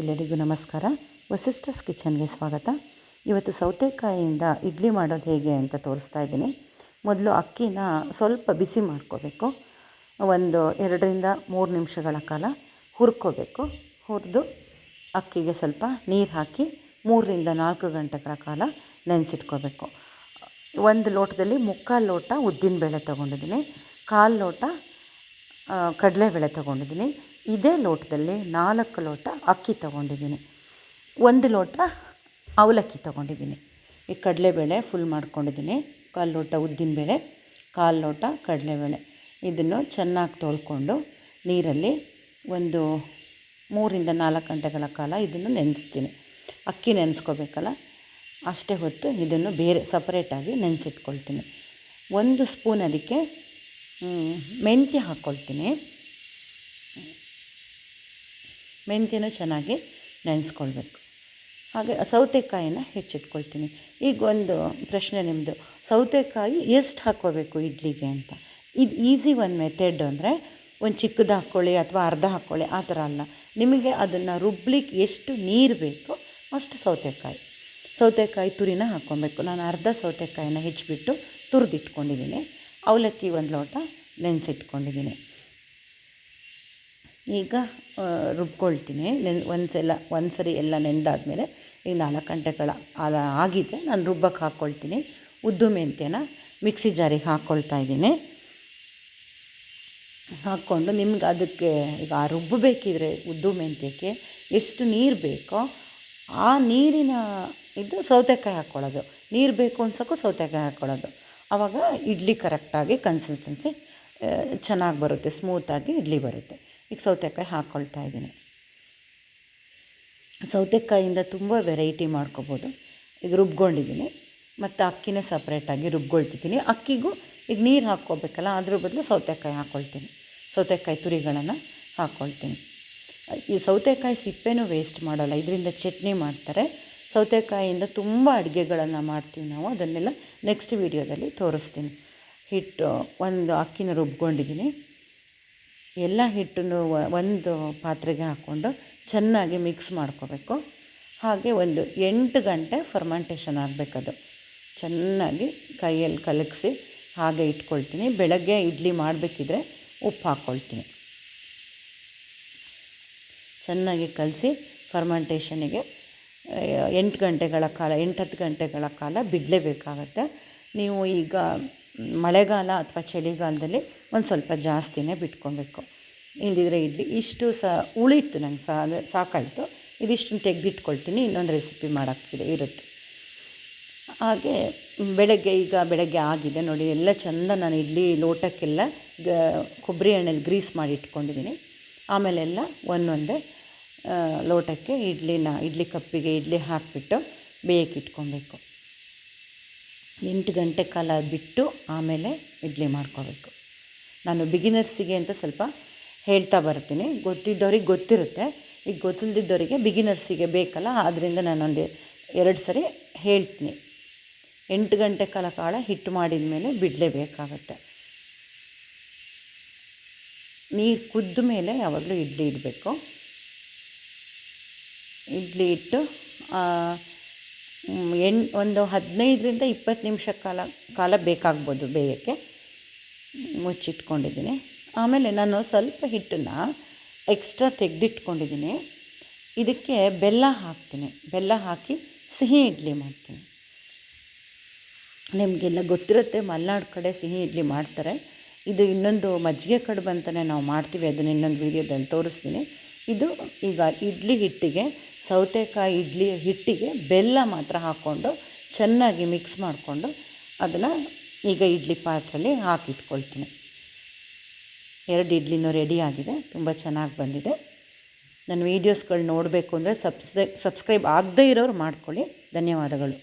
ಎಲ್ಲರಿಗೂ ನಮಸ್ಕಾರ. ವಸಿಸ್ಟರ್ಸ್ ಕಿಚನ್ಗೆ ಸ್ವಾಗತ. ಇವತ್ತು ಸೌತೆಕಾಯಿಯಿಂದ ಇಡ್ಲಿ ಮಾಡೋದು ಹೇಗೆ ಅಂತ ತೋರಿಸ್ತಾ ಇದ್ದೀನಿ. ಮೊದಲು ಅಕ್ಕಿನ ಸ್ವಲ್ಪ ಬಿಸಿ ಮಾಡ್ಕೋಬೇಕು. ಒಂದು ಎರಡರಿಂದ ಮೂರು ನಿಮಿಷಗಳ ಕಾಲ ಹುರ್ಕೋಬೇಕು. ಹುರಿದು ಅಕ್ಕಿಗೆ ಸ್ವಲ್ಪ ನೀರು ಹಾಕಿ ಮೂರರಿಂದ ನಾಲ್ಕು ಗಂಟೆಗಳ ಕಾಲ ನೆನೆಸಿಟ್ಕೋಬೇಕು. ಒಂದು ಲೋಟದಲ್ಲಿ ಮುಕ್ಕಾಲು ಲೋಟ ಉದ್ದಿನ ಬೇಳೆ ತೊಗೊಂಡಿದ್ದೀನಿ. ಕಾಲು ಲೋಟ ಕಡಲೆಬೇಳೆ ತೊಗೊಂಡಿದ್ದೀನಿ. ಇದೇ ಲೋಟದಲ್ಲಿ ನಾಲ್ಕು ಲೋಟ ಅಕ್ಕಿ ತಗೊಂಡಿದ್ದೀನಿ. ಒಂದು ಲೋಟ ಅವಲಕ್ಕಿ ತಗೊಂಡಿದ್ದೀನಿ. ಈ ಕಡಲೆಬೇಳೆ ಫುಲ್ ಮಾಡ್ಕೊಂಡಿದ್ದೀನಿ. ಕಾಲು ಲೋಟ ಉದ್ದಿನಬೇಳೆ ಕಾಲು ಲೋಟ ಕಡಲೆಬೇಳೆ. ಇದನ್ನು ಚೆನ್ನಾಗಿ ತೊಳ್ಕೊಂಡು ನೀರಲ್ಲಿ ಒಂದು ಮೂರಿಂದ ನಾಲ್ಕು ಗಂಟೆಗಳ ಕಾಲ ಇದನ್ನು ನೆನೆಸ್ತೀನಿ. ಅಕ್ಕಿ ನೆನೆಸ್ಕೋಬೇಕಲ್ಲ? ಅಷ್ಟೇ ಹೊತ್ತು ಇದನ್ನು ಬೇರೆ ಸಪ್ರೇಟಾಗಿ ನೆನೆಸಿಟ್ಕೊಳ್ತೀನಿ. ಒಂದು ಸ್ಪೂನ್ ಅದಕ್ಕೆ ಮೆಂತ್ಯ ಹಾಕ್ಕೊಳ್ತೀನಿ. ಮೆಂತ್ಯನೂ ಚೆನ್ನಾಗಿ ನೆನೆಸ್ಕೊಳ್ಬೇಕು. ಹಾಗೆ ಸೌತೆಕಾಯಿನ ಹೆಚ್ಚಿಟ್ಕೊಳ್ತೀನಿ. ಈಗ ಒಂದು ಪ್ರಶ್ನೆ ನಿಮ್ಮದು ಸೌತೆಕಾಯಿ ಎಷ್ಟು ಹಾಕ್ಕೋಬೇಕು ಇಡ್ಲಿಗೆ ಅಂತ? ಇದು ಈಸಿ ಒಂದು ಮೆಥಡ್ ಅಂದರೆ ಒಂದು ಚಿಕ್ಕದು ಹಾಕ್ಕೊಳ್ಳಿ ಅಥವಾ ಅರ್ಧ ಹಾಕ್ಕೊಳ್ಳಿ, ಆ ಥರ ಅಲ್ಲ. ನಿಮಗೆ ಅದನ್ನು ರುಬ್ಲಿಕ್ಕೆ ಎಷ್ಟು ನೀರು ಬೇಕೋ ಅಷ್ಟು ಸೌತೆಕಾಯಿ. ಸೌತೆಕಾಯಿ ತುರಿನ ಹಾಕ್ಕೊಬೇಕು. ನಾನು ಅರ್ಧ ಸೌತೆಕಾಯಿನ ಹೆಚ್ಚಿಬಿಟ್ಟು ತುರಿದಿಟ್ಕೊಂಡಿದ್ದೀನಿ. ಅವಲಕ್ಕಿ ಒಂದು ಲೋಟ ನೆನೆಸಿಟ್ಕೊಂಡಿದ್ದೀನಿ. ಈಗ ರುಬ್ಕೊಳ್ತೀನಿ. ನೆನ್ ಒಂದು ಒಂದ್ಸರಿ ಒಂದು ಸರಿ ಎಲ್ಲ ನೆಂದಾದಮೇಲೆ ಈಗ ನಾಲ್ಕು ಗಂಟೆಗಳ ಆಗಿದೆ. ನಾನು ರುಬ್ಬಕ್ಕೆ ಹಾಕ್ಕೊಳ್ತೀನಿ ಉದ್ದು ಮೆಂತ್ಯನ ಮಿಕ್ಸಿ ಜಾರಿಗೆ ಹಾಕ್ಕೊಳ್ತಾ ಇದ್ದೀನಿ. ಹಾಕ್ಕೊಂಡು ನಿಮ್ಗೆ ಅದಕ್ಕೆ ಈಗ ಆ ರುಬ್ಬಬೇಕಿದ್ರೆ ಉದ್ದು ಮೆಂತ್ಯಕ್ಕೆ ಎಷ್ಟು ನೀರು ಬೇಕೋ ಆ ನೀರಿನ ಇದು ಸೌತೆಕಾಯಿ ಹಾಕ್ಕೊಳ್ಳೋದು. ನೀರು ಬೇಕು ಅನ್ಸೋಕ್ಕೂ ಸೌತೆಕಾಯಿ ಹಾಕ್ಕೊಳ್ಳೋದು. ಆವಾಗ ಇಡ್ಲಿ ಕರೆಕ್ಟಾಗಿ ಕನ್ಸಿಸ್ಟೆನ್ಸಿ ಚೆನ್ನಾಗಿ ಬರುತ್ತೆ. ಸ್ಮೂತಾಗಿ ಇಡ್ಲಿ ಬರುತ್ತೆ. ಈಗ ಸೌತೆಕಾಯಿ ಹಾಕ್ಕೊಳ್ತಾ ಇದ್ದೀನಿ. ಸೌತೆಕಾಯಿಂದ ತುಂಬ ವೆರೈಟಿ ಮಾಡ್ಕೋಬೋದು. ಈಗ ರುಬ್ಕೊಂಡಿದ್ದೀನಿ. ಮತ್ತು ಅಕ್ಕಿನೇ ಸಪ್ರೇಟಾಗಿ ರುಬ್ಕೊಳ್ತಿದ್ದೀನಿ. ಅಕ್ಕಿಗೂ ಈಗ ನೀರು ಹಾಕ್ಕೋಬೇಕಲ್ಲ, ಅದ್ರ ಬದಲು ಸೌತೆಕಾಯಿ ಹಾಕ್ಕೊಳ್ತೀನಿ ಸೌತೆಕಾಯಿ ತುರಿಗಳನ್ನು ಹಾಕ್ಕೊಳ್ತೀನಿ ಈ ಸೌತೆಕಾಯಿ ಸಿಪ್ಪೆನೂ ವೇಸ್ಟ್ ಮಾಡೋಲ್ಲ, ಇದರಿಂದ ಚಟ್ನಿ ಮಾಡ್ತಾರೆ. ಸೌತೆಕಾಯಿಯಿಂದ ತುಂಬ ಅಡುಗೆಗಳನ್ನು ಮಾಡ್ತೀವಿ ನಾವು. ಅದನ್ನೆಲ್ಲ ನೆಕ್ಸ್ಟ್ ವೀಡಿಯೋದಲ್ಲಿ ತೋರಿಸ್ತೀನಿ. ಹಿಟ್ಟು ಒಂದು ಅಕ್ಕಿನ ರುಬ್ಕೊಂಡಿದ್ದೀನಿ. ಎಲ್ಲ ಹಿಟ್ಟನ್ನು ಒಂದು ಪಾತ್ರೆಗೆ ಹಾಕ್ಕೊಂಡು ಚೆನ್ನಾಗಿ ಮಿಕ್ಸ್ ಮಾಡ್ಕೋಬೇಕು. ಹಾಗೆ ಒಂದು ಎಂಟು ಗಂಟೆ ಫರ್ಮೆಂಟೇಷನ್ ಆಗಬೇಕದು. ಚೆನ್ನಾಗಿ ಕೈಯಲ್ಲಿ ಕಲಗಿಸಿ ಹಾಗೆ ಇಟ್ಕೊಳ್ತೀನಿ. ಬೆಳಗ್ಗೆ ಇಡ್ಲಿ ಮಾಡಬೇಕಿದ್ರೆ ಉಪ್ಪು ಹಾಕ್ಕೊಳ್ತೀನಿ. ಚೆನ್ನಾಗಿ ಕಲಸಿ ಫರ್ಮೆಂಟೇಷನಿಗೆ ಎಂಟು ಗಂಟೆಗಳ ಕಾಲ, ಎಂಟು ಹತ್ತು ಗಂಟೆಗಳ ಕಾಲ ಬಿಡಲೇಬೇಕಾಗತ್ತೆ. ನೀವು ಈಗ ಮಳೆಗಾಲ ಅಥವಾ ಚಳಿಗಾಲದಲ್ಲಿ ಒಂದು ಸ್ವಲ್ಪ ಜಾಸ್ತಿನೇ ಬಿಟ್ಕೊಬೇಕು. ಹಿಂದಿದ್ರೆ ಇಡ್ಲಿ, ಇಷ್ಟು ಸಹ ಉಳಿತು ನಂಗೆ ಅಂದರೆ ಸಾಕಾಯಿತು. ಇದಿಷ್ಟನ್ನು ತೆಗೆದಿಟ್ಕೊಳ್ತೀನಿ, ಇನ್ನೊಂದು ರೆಸಿಪಿ ಮಾಡೋಕ್ಕಿದೆ ಇರುತ್ತೆ. ಹಾಗೆ ಬೆಳಗ್ಗೆ, ಈಗ ಬೆಳಗ್ಗೆ ಆಗಿದೆ ನೋಡಿ, ಎಲ್ಲ ಚೆಂದ ನಾನು ಇಡ್ಲಿ ಲೋಟಕ್ಕೆಲ್ಲ ಗ, ಕೊಬ್ಬರಿ ಎಣ್ಣೆಲಿ ಗ್ರೀಸ್ ಮಾಡಿ ಇಟ್ಕೊಂಡಿದ್ದೀನಿ. ಆಮೇಲೆಲ್ಲ ಒಂದೊಂದೇ ಲೋಟಕ್ಕೆ ಇಡ್ಲಿನ, ಇಡ್ಲಿ ಕಪ್ಪಿಗೆ ಇಡ್ಲಿ ಹಾಕಿಬಿಟ್ಟು ಬೇಯಕ್ಕೆ ಇಟ್ಕೊಬೇಕು. ಎಂಟು ಗಂಟೆ ಕಾಲ ಬಿಟ್ಟು ಆಮೇಲೆ ಇಡ್ಲಿ ಮಾಡ್ಕೋಬೇಕು. ನಾನು ಬಿಗಿನರ್ಸಿಗೆ ಅಂತ ಸ್ವಲ್ಪ ಹೇಳ್ತಾ ಬರ್ತೀನಿ. ಗೊತ್ತಿದ್ದವ್ರಿಗೆ ಗೊತ್ತಿರುತ್ತೆ. ಈಗ ಗೊತ್ತಿಲ್ಲದಿದ್ದವರಿಗೆ ಬಿಗಿನರ್ಸಿಗೆ ಬೇಕಲ್ಲ ಆದ್ದರಿಂದ ನಾನೊಂದು ಎರಡು ಸರಿ ಹೇಳ್ತೀನಿ. ಎಂಟು ಗಂಟೆ ಕಾಲ ಕಾಳ ಹಿಟ್ಟು ಮಾಡಿದ ಮೇಲೆ ಬಿಡಲೇಬೇಕಾಗತ್ತೆ ನೀರು ಕುದ್ದ ಮೇಲೆ ಯಾವಾಗಲೂ ಇಡ್ಲಿ ಇಡಬೇಕು. ಇಡ್ಲಿ ಇಟ್ಟು ಎಣ್, ಒಂದು ಹದಿನೈದರಿಂದ ಇಪ್ಪತ್ತು ನಿಮಿಷ ಕಾಲ ಕಾಲ ಬೇಕಾಗ್ಬೋದು ಬೇಯೋಕ್ಕೆ. ಮುಚ್ಚಿಟ್ಕೊಂಡಿದ್ದೀನಿ. ಆಮೇಲೆ ನಾನು ಸ್ವಲ್ಪ ಹಿಟ್ಟನ್ನು ಎಕ್ಸ್ಟ್ರಾ ತೆಗೆದಿಟ್ಕೊಂಡಿದ್ದೀನಿ. ಇದಕ್ಕೆ ಬೆಲ್ಲ ಹಾಕ್ತೀನಿ. ಬೆಲ್ಲ ಹಾಕಿ ಸಿಹಿ ಇಡ್ಲಿ ಮಾಡ್ತೀನಿ. ನಿಮಗೆಲ್ಲ ಗೊತ್ತಿರುತ್ತೆ ಮಲೆನಾಡು ಕಡೆ ಸಿಹಿ ಇಡ್ಲಿ ಮಾಡ್ತಾರೆ. ಇದು ಇನ್ನೊಂದು ಮಜ್ಜಿಗೆ ಕಡುಬು ಅಂತಲೇ ನಾವು ಮಾಡ್ತೀವಿ, ಅದನ್ನು ಇನ್ನೊಂದು ವೀಡಿಯೋದಲ್ಲಿ ತೋರಿಸ್ತೀನಿ. ಇದು ಈಗ ಇಡ್ಲಿ ಹಿಟ್ಟಿಗೆ, ಸೌತೆಕಾಯಿ ಇಡ್ಲಿ ಹಿಟ್ಟಿಗೆ ಬೆಲ್ಲ ಮಾತ್ರ ಹಾಕ್ಕೊಂಡು ಚೆನ್ನಾಗಿ ಮಿಕ್ಸ್ ಮಾಡಿಕೊಂಡು ಅದನ್ನು ಈಗ ಇಡ್ಲಿ ಪಾತ್ರೆಯಲ್ಲಿ ಹಾಕಿಟ್ಕೊಳ್ತೀನಿ. ಎರಡು ಇಡ್ಲಿನೂ ರೆಡಿ ಆಗಿದೆ, ತುಂಬ ಚೆನ್ನಾಗಿ ಬಂದಿದೆ. ನನ್ನ ವೀಡಿಯೋಸ್ಗಳು ನೋಡಬೇಕು ಅಂದರೆ ಸಬ್ಸ್, ಸಬ್ಸ್ಕ್ರೈಬ್ ಆಗದೇ ಇರೋರು ಮಾಡ್ಕೊಳ್ಳಿ. ಧನ್ಯವಾದಗಳು.